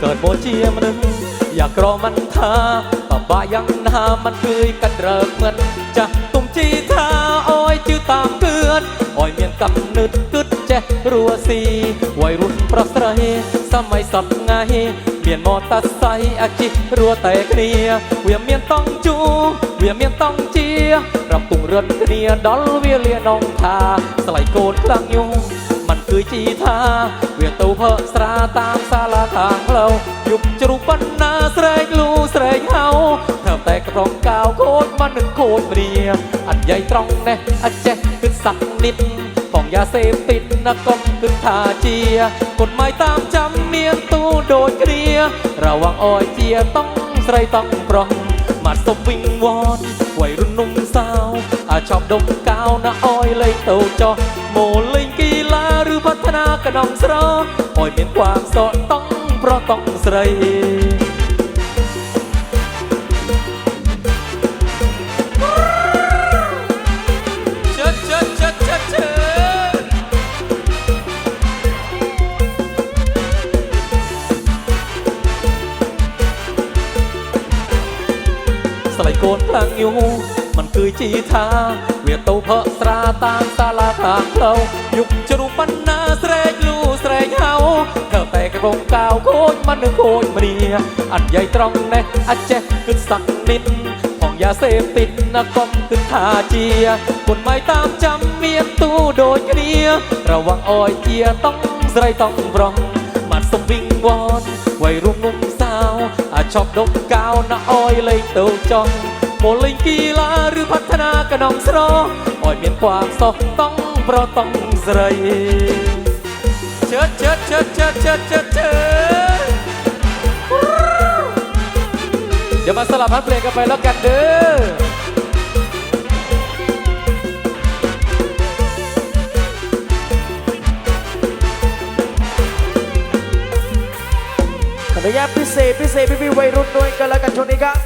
เกิดโบเจียมัึงอยากรอมันทาตบายังนามันคืยกันเริกเหมือนจะตุ้มจีทาอ้อยจื้อตามเกือนอ้อยเมียนกำนึดกึดแจรัวสีวัยรุ่นประสรฐสมัยสับไงเมียนมอตัดไซอาจิรัวแต่เนลีย เวียเมียนต้องจู เวียเมียนต้องเจียรำตุงเรือนเกลียดอลเวียเลียนองทาสไลโกนคลังยุงមិនគឺជាថា វាទៅផើស្រាតាមសាលាតាមផ្លូវយប់ជ្រុះបណ្ណាស្រែកលូស្រែកហៅថាតែក្រុងកៅខូចមិននឹងខូចព្រាអត់យាយត្រង់នេះអត់ចេះគិតសាក់និតផងយ៉ាសេពីតណាក៏គិតថាជាគុណម៉ៃតាមចាំមានទូដូចគ្នារវាងអយជាต้องស្រីต้องប្រុសមកសុំវិញវត្តវ័យរុននំសាវអាចប់ដុំកៅណាអយលេងទៅចោះមូលលេងវឌ្ឍនាក្នុងស្រោឲ្យមានความសតតង់ប្រតង់ស្រីស្លៃកូនខ្លាំងយូរមិនគឺជាថាវាទៅផកស្រាតាមសាលាខាងផ្លូវយុគជ្រូកបណ្ណាស្រែកលូស្រែកហៅធ្វើតែកំពុងកៅខូចមិននឹងខូចមនីអត់យាយត្រង់នេះអាចចេះគិតសាក់និតផងយ៉ាសេពតិនកុំគិតថាជាគុណមិនតាមចាំមានទូដូចគ្នារវាងអយជាតង់ស្រីតង់ប្រងបាត់សុំវិងវនវ័យរួមមុំសាវអាចប់ដុំកៅណាអយលេងទៅចង់โมลิกีฬาหรือพัฒนากระนองสรออ่อยเมียนความสอกต้องเพราะต้องใสเชิดเชิดเชิดเชิดเชิดเชิดเชิดเดี๋ยวมาสลับพัดเพลงกันไปแล้วกันเด้อขออนุญพิเศษพิเศษพี่พี่วัยรุ่นด้วยกันแล้วกันช่วงนี้ครับ